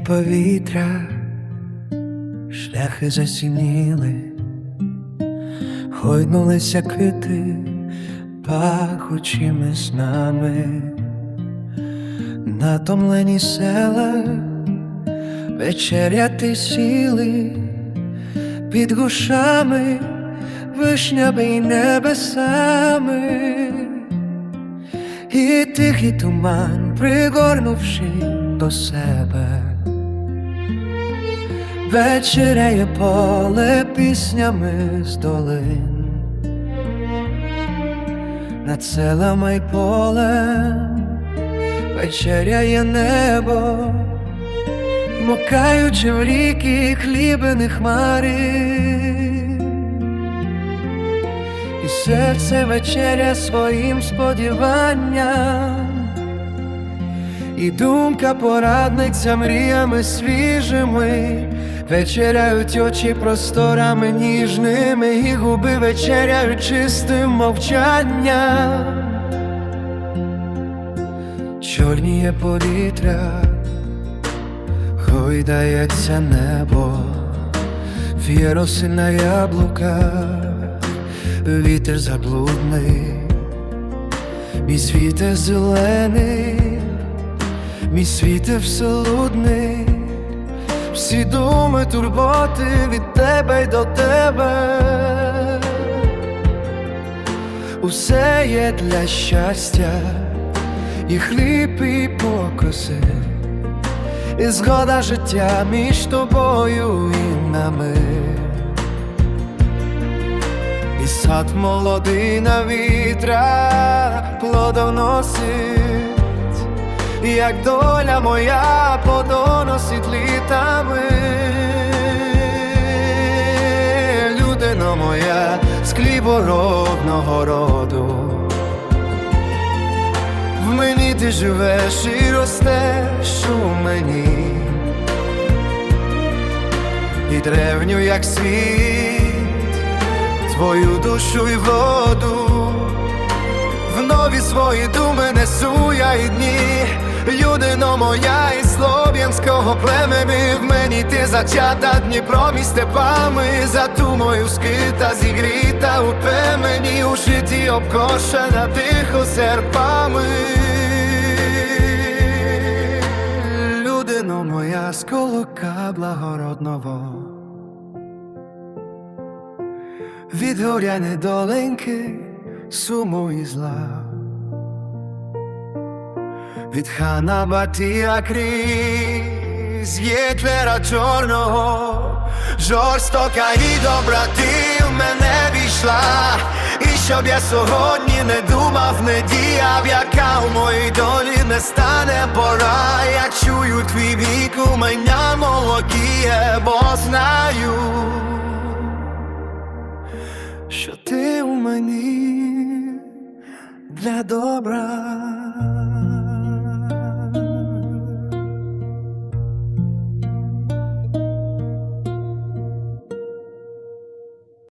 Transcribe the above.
повітря, шляхи засініли, хойнулися кити пахучими снами, натомлені села, вечеряти сіли. Під гушами, вишнями й небесами. І тихий туман, пригорнувши до себе, вечеряє поле піснями з долин, над селами й полем вечеряє небо, мокаючи в ріки хлібини хмари. І серце вечеря своїм сподіванням, і думка порадниця мріями свіжими, вечеряють очі просторами ніжними, і губи вечеряють чистим мовчанням. Чорніє повітря, гойдається небо, віроси на яблуках вітер заблудний, мій світе зелений, мій світе вселудний, всі думи, турботи від тебе й до тебе, усе є для щастя, і хліб, і покоси, і згода життя між тобою і нами. І сад молодий на вітрах плодоносить, як доля моя плодоносить літами, людино моя з хліборобного роду. В мені ти живеш і ростеш у мені, і древню, як світ твою душу й воду, в нові свої думи несу я і дні, людино моя із слов'янського племени, в мені ти зачата Дніпром і степами, за ту мою скита, зігріта у пемені, у житті обкошена тихо серпами. Людино моя з колока благородного. від горя недоленьки, суму і зла, від хана Батія крізь Єтлера чорного, жорстока і добра ти в мене війшла, і щоб я сьогодні не думав, не діяв, яка у моїй долі не стане пора, я чую твій вік у мене молодіє, бо знаю що ти у мені для добра.